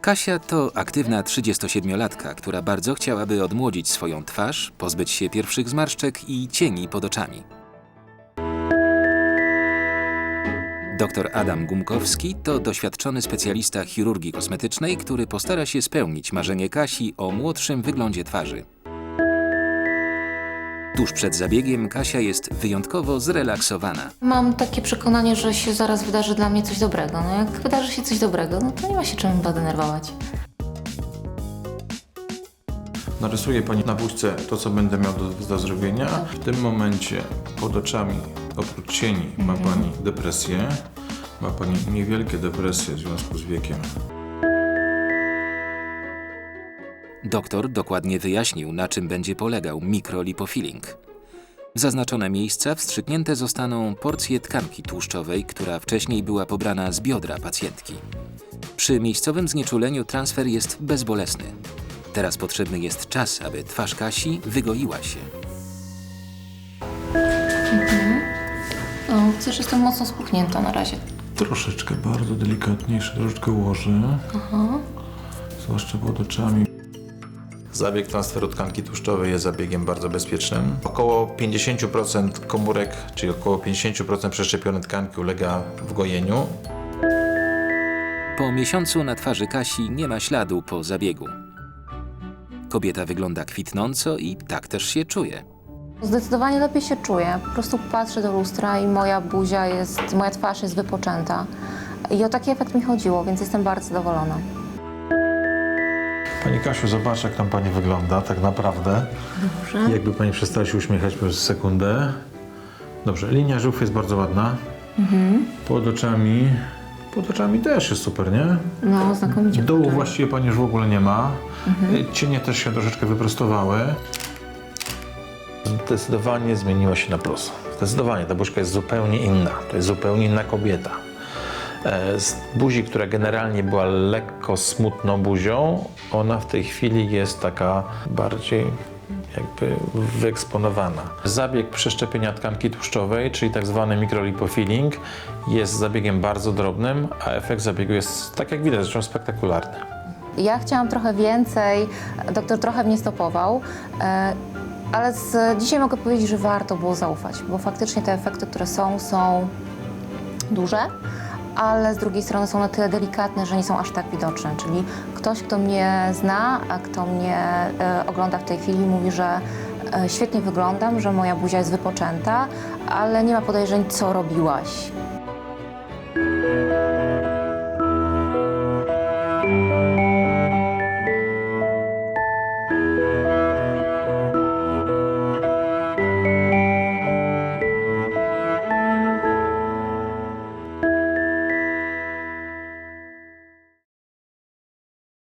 Kasia to aktywna 37-latka, która bardzo chciałaby odmłodzić swoją twarz, pozbyć się pierwszych zmarszczek i cieni pod oczami. Dr Adam Gumkowski to doświadczony specjalista chirurgii kosmetycznej, który postara się spełnić marzenie Kasi o młodszym wyglądzie twarzy. Tuż przed zabiegiem Kasia jest wyjątkowo zrelaksowana. Mam takie przekonanie, że się zaraz wydarzy dla mnie coś dobrego. No jak wydarzy się coś dobrego, no to nie ma się czym chyba denerwować. Narysuje Pani na buźce to, co będę miał do, do zrobienia. W tym momencie pod oczami, oprócz cieni, ma Pani depresję. Ma Pani niewielkie depresje w związku z wiekiem. Doktor dokładnie wyjaśnił, na czym będzie polegał mikrolipofilling. W zaznaczone miejsca wstrzyknięte zostaną porcje tkanki tłuszczowej, która wcześniej była pobrana z biodra pacjentki. Przy miejscowym znieczuleniu transfer jest bezbolesny. Teraz potrzebny jest czas, aby twarz Kasi wygoiła się. No, też jestem mocno spuchnięta na razie. Troszeczkę bardzo delikatnie, jeszcze troszeczkę ułożę. Zwłaszcza pod oczami. Zabieg transferu tkanki tłuszczowej jest zabiegiem bardzo bezpiecznym. Około 50% komórek, czyli około 50% przeszczepionej tkanki ulega wgojeniu. Po miesiącu na twarzy Kasi nie ma śladu po zabiegu. Kobieta wygląda kwitnąco i tak też się czuje. Zdecydowanie lepiej się czuję. Po prostu patrzę do lustra i moja buzia jest, moja twarz jest wypoczęta. I o taki efekt mi chodziło, więc jestem bardzo zadowolona. Pani Kasiu, zobacz jak tam Pani wygląda tak naprawdę. Dobrze. Jakby Pani przestała się uśmiechać przez sekundę. Dobrze, linia żółw jest bardzo ładna. Pod oczami... Pod oczami też jest super, nie? No, znakomicie. Dołu właściwie Pani już w ogóle nie ma. Y, Cienie też się troszeczkę wyprostowały. Zdecydowanie zmieniła się na plus. Zdecydowanie, ta buźka jest zupełnie inna. To jest zupełnie inna kobieta. E, Z buzi, która generalnie była lekko smutną buzią, ona w tej chwili jest taka bardziej jakby wyeksponowana. Zabieg przeszczepienia tkanki tłuszczowej, czyli tak zwany jest zabiegiem bardzo drobnym, a efekt zabiegu jest, tak jak widać, zresztą spektakularny. Ja chciałam trochę więcej, doktor trochę mnie stopował, e, ale z, dzisiaj mogę powiedzieć, że warto było zaufać, bo faktycznie te efekty, które są, są duże, ale z drugiej strony są na tyle delikatne, że nie są aż tak widoczne. Czyli ktoś, kto mnie zna, a kto mnie e, ogląda w tej chwili, mówi, że e, świetnie wyglądam, że moja buzia jest wypoczęta, ale nie ma podejrzeń, co robiłaś.